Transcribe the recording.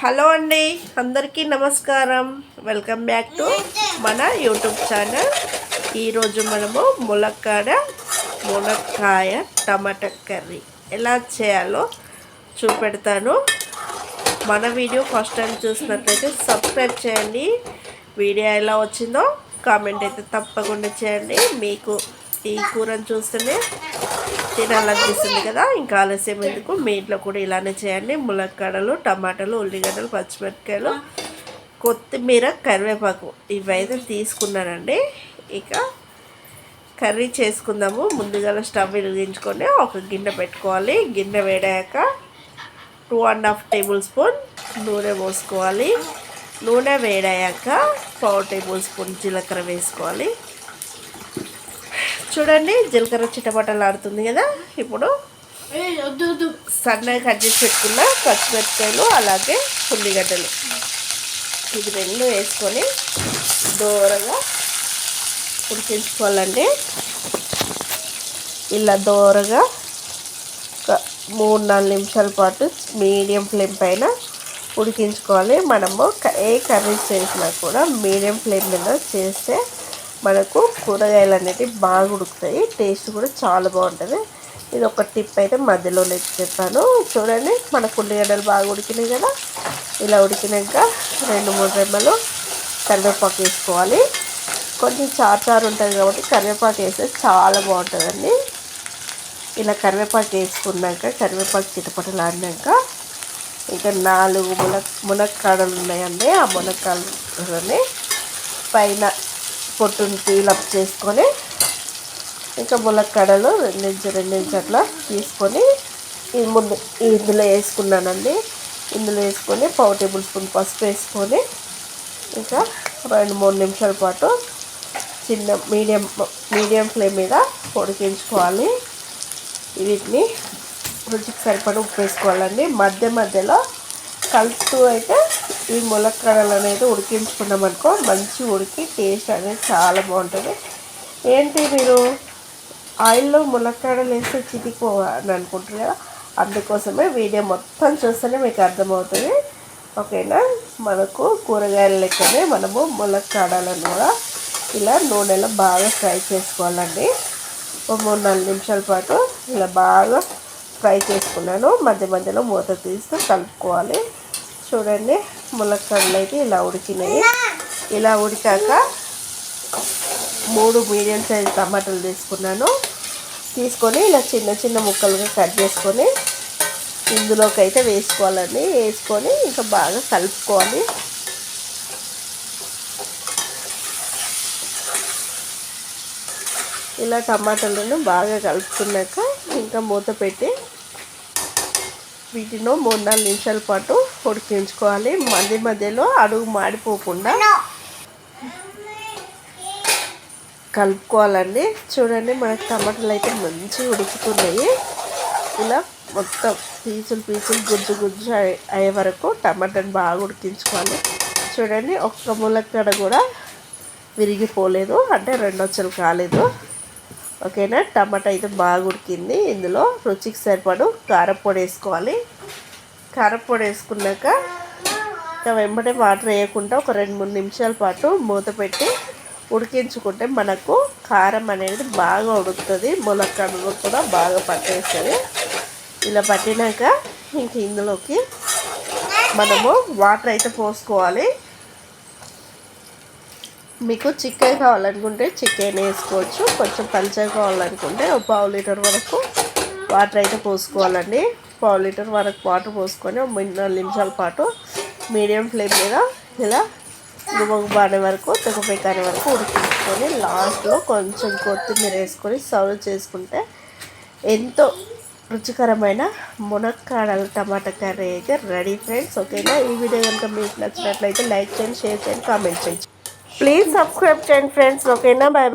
Hello అండి అందరికీ నమస్కారం. వెల్కమ్ బ్యాక్ టు మన యూట్యూబ్ ఛానల్ ఈరోజు మనము ములక్కాడ మునక్కాయ టమాటా కర్రీ. ఎలా చేయాలో చూపెడతాను. మన వీడియో ఫస్ట్ టైం చూసినట్లయితే సబ్స్క్రైబ్ చేయండి. వీడియో ఎలా వచ్చిందో కామెంట్ అయితే తప్పకుండా చేయండి. మీకు ఈ కూరను చూస్తేనే తినాలనిపిస్తుంది కదా. ఇంకా ఆలస్యం ఎందుకు? మీ ఇంట్లో కూడా ఇలానే చేయండి. ములక్కాడలు టమాటాలు ఉల్లిగడ్డలు పచ్చిమిరపకాయలు కొత్తిమీర కరివేపాకు ఇవైతే తీసుకున్నానండి. ఇక కర్రీ చేసుకుందాము. ముందుగా స్టవ్ వెలిగించుకొని ఒక గిన్నె పెట్టుకోవాలి. గిన్నె వేడాక two and half tablespoon నూనె పోసుకోవాలి. నూనె వేడాక పావు టేబుల్ స్పూన్ జీలకర్ర వేసుకోవాలి. చూడండి జీలకర్ర చిటపటలు ఆడుతుంది కదా. ఇప్పుడు సన్నగా కట్ చేసి పెట్టుకున్న పచ్చిమిరపకాయలు అలాగే ఉల్లిగడ్డలు. ఇది రెండు వేసుకొని దూరగా ఉడికించుకోవాలండి. ఇలా దూరగా ఒక మూడు నాలుగు నిమిషాల పాటు మీడియం ఫ్లేమ్ పైన ఉడికించుకోవాలి. మనము ఏ కర్రీస్ చేసినా కూడా మీడియం ఫ్లేమ్ మీద చేస్తే మనకు కూరగాయలు అనేవి బాగా ఉడుకుతాయి. టేస్ట్ కూడా చాలా బాగుంటుంది. ఇది ఒక టిప్ అయితే మధ్యలో చెప్పాను. చూడండి మన ఉల్లిగడ్డలు బాగా ఉడికినాయి కదా. ఇలా ఉడికినాక రెండు మూడు రెమ్మలు కరివేపాకు వేసుకోవాలి. కొంచెం చారు చారు ఉంటుంది కాబట్టి కరివేపాకు వేస్తే చాలా బాగుంటుందండి. ఇలా కరివేపాకు వేసుకున్నాక కరివేపాకు చిటపటలాడినాక ఇంకా నాలుగు మునక్ మునక్కాడలు ఉన్నాయండి. ఆ మునక్కాడలని పైన పొట్టును అప్ చేసుకొని ఇంకా ములక్కడలు రెండించి రెండించి అట్లా తీసుకొని ఈ ముందు ఇందులో వేసుకున్నానండి. ఇందులో వేసుకొని పావు టేబుల్ స్పూన్ పసుపు వేసుకొని ఇంకా రెండు మూడు నిమిషాల పాటు చిన్న మీడియం మీడియం ఫ్లేమ్ మీద ఉడికించుకోవాలి వీటిని రుచికి సరిపడి ఉప్పు వేసుకోవాలండి. మధ్య మధ్యలో కలుపుతూ అయితే ఈ ములక్కడలు అనేది ఉడికించుకున్నాం అనుకో మంచి ఉడికి టేస్ట్ అనేది చాలా బాగుంటుంది. ఏంటి మీరు ఆయిల్లో ములక్కాడలు వేస్తే చితికిపోవాలని అనుకుంటారు కదా అందుకోసమే వీడియో మొత్తం చూస్తేనే మీకు అర్థమవుతుంది. ఓకేనా? మనకు కూరగాయల లెక్కనే మనము ములక్కాడలను కూడా ఇలా నూనెలో బాగా ఫ్రై చేసుకోవాలండి. ఒక మూడు నాలుగు నిమిషాల పాటు ఇలా బాగా ఫ్రై చేసుకున్నాను. మధ్య మధ్యలో మూత తీస్తూ కలుపుకోవాలి. చూడండి ములక్కడలు అయితే ఇలా ఉడికినాయి. ఇలా ఉడికాక మూడు మీడియం సైజ్ టమాటాలు తీసుకున్నాను. తీసుకొని ఇలా చిన్న చిన్న ముక్కలుగా కట్ చేసుకొని ఇందులోకి అయితే వేసుకోవాలండి. వేసుకొని ఇంకా బాగా కలుపుకోవాలి. ఇలా టమాటాలను బాగా కలుపుకున్నాక ఇంకా మూత పెట్టి వీటిలో మూడు నాలుగు నిమిషాల పాటు ఉడికించుకోవాలి. మధ్య మధ్యలో అడుగు మాడిపోకుండా కలుపుకోవాలండి. చూడండి మనకు టమాటాలు అయితే మంచిగా ఉడుకుతున్నాయి. ఇలా మొత్తం పీసులు పీసులు గుజ్జు గుజ్జు అయ్యే వరకు టమాటాని బాగా ఉడికించుకోవాలి. చూడండి ఒక్క ములక్కడ కూడా విరిగిపోలేదు. అంటే రెండొచ్చలు కాలేదు. ఓకేనా? టమాటా అయితే బాగా ఉడికింది. ఇందులో రుచికి సరిపడు కారపొడి వేసుకోవాలి. కారపొడి వేసుకున్నాక వెంబడే వాటర్ వేయకుండా ఒక రెండు మూడు నిమిషాల పాటు మూత పెట్టి ఉడికించుకుంటే మనకు కారం అనేది బాగా ఉడుకుతుంది. ములక్కడలు కూడా బాగా పట్టేస్తుంది ఇలా పట్టినాక ఇంక ఇందులోకి మనము వాటర్ అయితే పోసుకోవాలి. మీకు చికెన్ కావాలనుకుంటే చికెన్ వేసుకోవచ్చు. కొంచెం పల్చగా కావాలనుకుంటే ఒక పావు లీటర్ వరకు వాటర్ అయితే పోసుకోవాలండి. పావు లీటర్ వరకు వాటర్ పోసుకొని నాలుగు నిమిషాల పాటు మీడియం ఫ్లేమ్ మీద ఇలా గుమ్మగుబానే వరకు తెగపేకాని వరకు ఉడికించుకొని లాస్ట్లో కొంచెం కొత్తిమీర వేసుకొని సర్వ్ చేసుకుంటే ఎంతో రుచికరమైన మునక్కాడల టమాటా కర్రీ అయితే రెడీ ఫ్రెండ్స్ ఓకేనా? ఈ వీడియో కనుక మీకు నచ్చినట్లయితే లైక్ చేయండి షేర్ చేయండి కామెంట్ చేయండి. ప్లీజ్ సబ్స్క్రైబ్ చేయండి ఫ్రెండ్స్ ఓకేనా? Bye bye